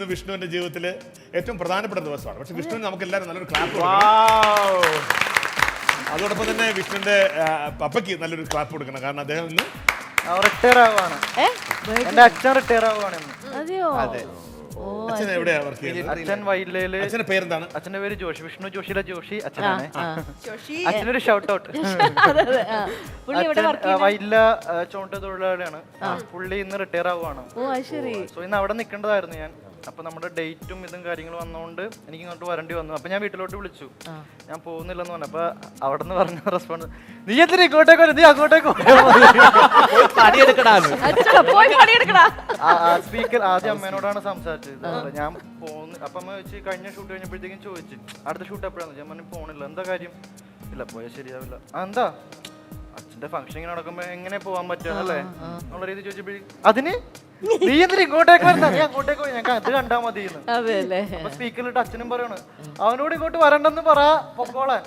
ഇന്ന് വിഷ്ണുവിന്റെ ജീവിതത്തിൽ ഏറ്റവും പ്രധാനപ്പെട്ട ദിവസമാണ്. പക്ഷെ വിഷ്ണുവിന് നമുക്ക് എല്ലാവരും നല്ലൊരു ക്ലാപ്പ് അതോടൊപ്പം തന്നെ വിഷ്ണുവിന്റെ ആ, പപ്പയ്ക്ക് നല്ലൊരു ക്ലാപ്പ് കൊടുക്കണം. കാരണം അദ്ദേഹം ഇന്ന് റിട്ടയർ ആവുകയാണ് എന്റെ അച്ഛൻ റിട്ടയർ ആവുകയാണ് അതെ. ഓ അച്ഛൻ എവിടെയാ വർക്ക് ചെയ്യുന്നത്? അച്ഛൻ വൈലയിൽ അച്ഛന്റെ പേരെന്താണ്? അച്ഛന്റെ പേര് ജോഷി. വിഷ്ണു ജോഷിയുടെ ജോഷി അച്ഛനാണ്. അച്ഛനൊരു ഷൗട്ട് ഔട്ട് അതെ അതെ. ആ. പുള്ളി എവിടെ വർക്ക് വൈല ചോണ്ട തൊഴിലാളിയാണ്. പുള്ളി ഇന്ന് റിട്ടയർ ആവുകയാണ് സോ ഇന്ന് അവിടെ നിൽക്കേണ്ടതായിരുന്നു ഞാൻ. അപ്പൊ നമ്മുടെ ഡേറ്റും ഇതും കാര്യങ്ങളും വന്നതുകൊണ്ട് എനിക്ക് ഇങ്ങോട്ട് വരേണ്ടി വന്നു. അപ്പൊ ഞാൻ വീട്ടിലോട്ട് വിളിച്ചു. ഞാൻ പോകുന്നില്ലെന്ന് പറഞ്ഞു. അപ്പൊ അവിടെ നിന്ന് പറഞ്ഞ റെസ്പോണ്ട് നീ എന്തിനാ ഇങ്ങോട്ടേക്ക്? നീ അങ്ങോട്ടേക്ക് സ്പീക്കർ ആദ്യം അമ്മേനോടാണ് സംസാരിച്ചത്. ഞാൻ പോകുന്നു അപ്പൊ അമ്മ വെച്ച് കഴിഞ്ഞ ഷൂട്ട് കഴിഞ്ഞപ്പോഴത്തേക്കും ചോദിച്ചു അടുത്ത ഷൂട്ട് എപ്പോഴാണ് ഞാൻ പറഞ്ഞു പോണില്ല. എന്താ കാര്യം? ഇല്ല പോയാൽ ശരിയാവില്ല. എന്താ? അച്ഛന്റെ ഫംഗ്ഷൻ ഇങ്ങനെ നടക്കുമ്പോ എങ്ങനെ പോവാൻ പറ്റുക അല്ലേ എന്നുള്ള രീതി ചോദിച്ചപ്പോഴേക്കും അതിന്? നീ എന്തിനാ ഇങ്ങോട്ടേക്ക് വരുന്ന നീ അങ്ങോട്ടേക്ക് പോയി. ഞങ്ങൾക്ക് അത് കണ്ടാ മതി എന്ന് അതെ അല്ലേ അപ്പൊ സ്പീക്കറിലിട്ട് അച്ഛനും പറയാണ് അവനോട് ഇങ്ങോട്ട് വരണ്ടെന്ന് പറ പൊക്കോളെ